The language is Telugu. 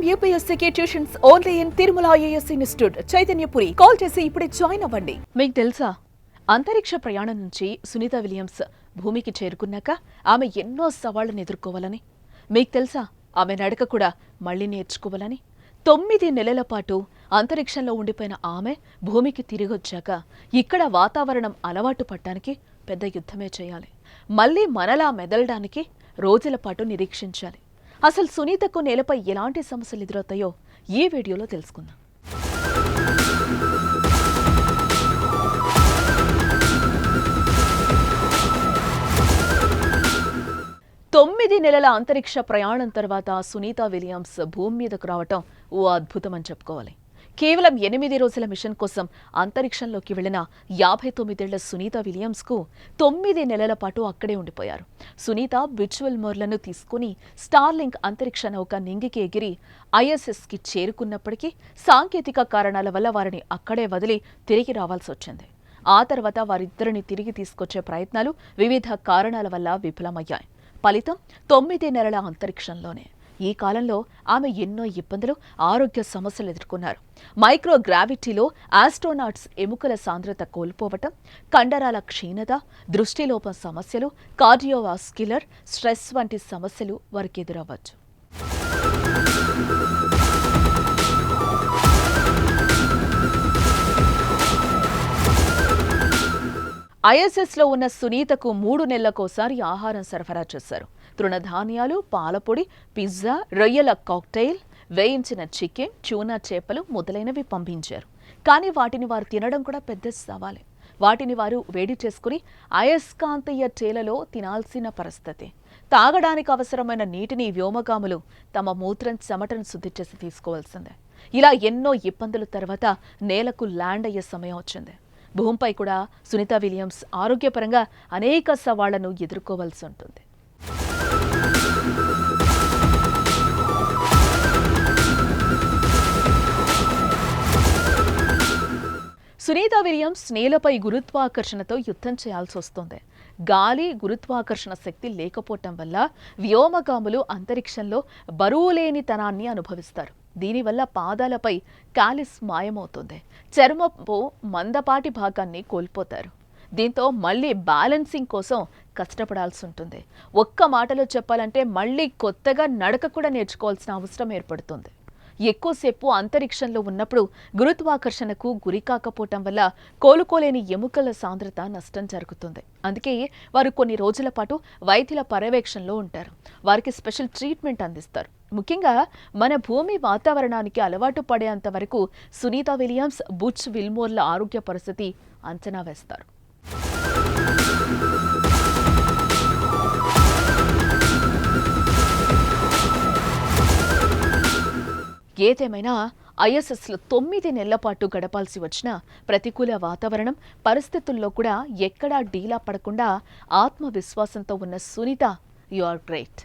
కేవలం యూపీఎస్సీకి tuitions only in Tirumala IAS institute Chaitanyapuri call చేసి ఇప్పుడే జాయిన్ అవ్వండి. మీకు తెలుసా? అంతరిక్ష ప్రయాణం నుంచి సునీత విలియమ్స్ భూమికి చేరుకున్నాక ఆమె ఎన్నో సవాళ్ళను ఎదుర్కోవాలని మీకు తెలుసా? ఆమె నడక కూడా మళ్ళీ నేర్చుకోవాలని. తొమ్మిది నెలల పాటు అంతరిక్షంలో ఉండిపోయిన ఆమె భూమికి తిరిగొచ్చాక ఇక్కడ వాతావరణం అలవాటు పట్టడానికి పెద్ద యుద్ధమే చేయాలి. మళ్ళీ మనలా మెదలడానికి రోజుల పాటు నిరీక్షించాలి. అసలు సునీతకు నేలపై ఎలాంటి సమస్యలు ఎదురవుతాయో ఈ వీడియోలో తెలుసుకుందాం. తొమ్మిది నెలల అంతరిక్ష ప్రయాణం తర్వాత సునీత విలియమ్స్ భూమి మీదకు రావటం ఓ అద్భుతం అని చెప్పుకోవాలి. కేవలం ఎనిమిది రోజుల మిషన్ కోసం అంతరిక్షంలోకి వెళ్ళిన యాభై తొమ్మిదేళ్ళ సునీత విలియమ్స్కు తొమ్మిది నెలల పాటు అక్కడే ఉండిపోయారు. సునీత విర్చువల్ మోర్లను తీసుకుని స్టార్లింక్ అంతరిక్ష నౌక నింగికి ఎగిరి ఐఎస్ఎస్కి చేరుకున్నప్పటికీ సాంకేతిక కారణాల వల్ల వారిని అక్కడే వదిలి తిరిగి రావాల్సి వచ్చింది. ఆ తర్వాత వారిద్దరిని తిరిగి తీసుకొచ్చే ప్రయత్నాలు వివిధ కారణాల వల్ల విఫలమయ్యాయి. ఫలితం తొమ్మిది నెలల అంతరిక్షంలోనే. ఈ కాలంలో ఆమె ఎన్నో ఇబ్బందులు ఆరోగ్య సమస్యలు ఎదుర్కొన్నారు. మైక్రో గ్రావిటీలో ఆస్ట్రోనాట్స్ ఎముకల సాంద్రత కోల్పోవటం కండరాల క్షీణత దృష్టిలోపం సమస్యలు కార్డియోవాస్క్యులర్ స్ట్రెస్ వంటి సమస్యలు వారికి ఎదురవ్వచ్చు. ఐఎస్ఎస్లో ఉన్న సునీతకు మూడు నెలలకోసారి ఆహారం సరఫరా చేశారు. తృణధాన్యాలు పాలపొడి పిజ్జా రొయ్యల కాక్టైల్ వేయించిన చికెన్ ట్యూనా చేపలు మొదలైనవి పంపించారు. కానీ వాటిని వారు తినడం కూడా పెద్ద సవాలే. వాటిని వారు వేడి చేసుకుని అయస్కాంతీయ చేలలో తినాల్సిన పరిస్థితి. తాగడానికి అవసరమైన నీటిని వ్యోమగాములు తమ మూత్రం చెమటను శుద్ధి చేసి తీసుకోవాల్సిందే. ఇలా ఎన్నో ఇబ్బందుల తర్వాత నేలకు ల్యాండ్ అయ్యే సమయం వచ్చింది. భూమిపై కూడా సునీత విలియమ్స్ ఆరోగ్యపరంగా అనేక సవాళ్ళను ఎదుర్కోవాల్సి ఉంటుంది. సునీత విలియమ్స్ నేలపై గురుత్వాకర్షణతో యుద్ధం చేయాల్సి వస్తుంది. గాలి గురుత్వాకర్షణ శక్తి లేకపోవటం వల్ల వ్యోమగాములు అంతరిక్షంలో బరువు లేని తనాన్ని అనుభవిస్తారు. దీనివల్ల పాదాలపై కాలిస్ మాయమవుతుంది. చర్మపు మందపాటి భాగాన్ని కోల్పోతారు. దీంతో మళ్ళీ బ్యాలెన్సింగ్ కోసం కష్టపడాల్సి ఉంటుంది. ఒక్క మాటలో చెప్పాలంటే మళ్ళీ కొత్తగా నడక కూడా నేర్చుకోవాల్సిన అవసరం ఏర్పడుతుంది. ఎక్కువసేపు అంతరిక్షంలో ఉన్నప్పుడు గురుత్వాకర్షణకు గురికాకపోవటం వల్ల కోలుకోలేని ఎముకల సాంద్రత నష్టం జరుగుతుంది. అందుకే వారు కొన్ని రోజుల పాటు వైద్యుల పర్యవేక్షణలో ఉంటారు. వారికి స్పెషల్ ట్రీట్మెంట్ అందిస్తారు. ముఖ్యంగా మన భూమి వాతావరణానికి అలవాటు పడేంత వరకు సునీత విలియమ్స్ బుచ్ విల్మోర్ల ఆరోగ్య పరిస్థితి అంచనా వేస్తారు. ఏదేమైనా ఐఎస్ఎస్లో తొమ్మిది నెలల పాటు గడపాల్సి వచ్చిన ప్రతికూల వాతావరణం పరిస్థితుల్లో కూడా ఎక్కడా డీలా పడకుండా ఆత్మవిశ్వాసంతో ఉన్న సునీత యు ఆర్ గ్రేట్.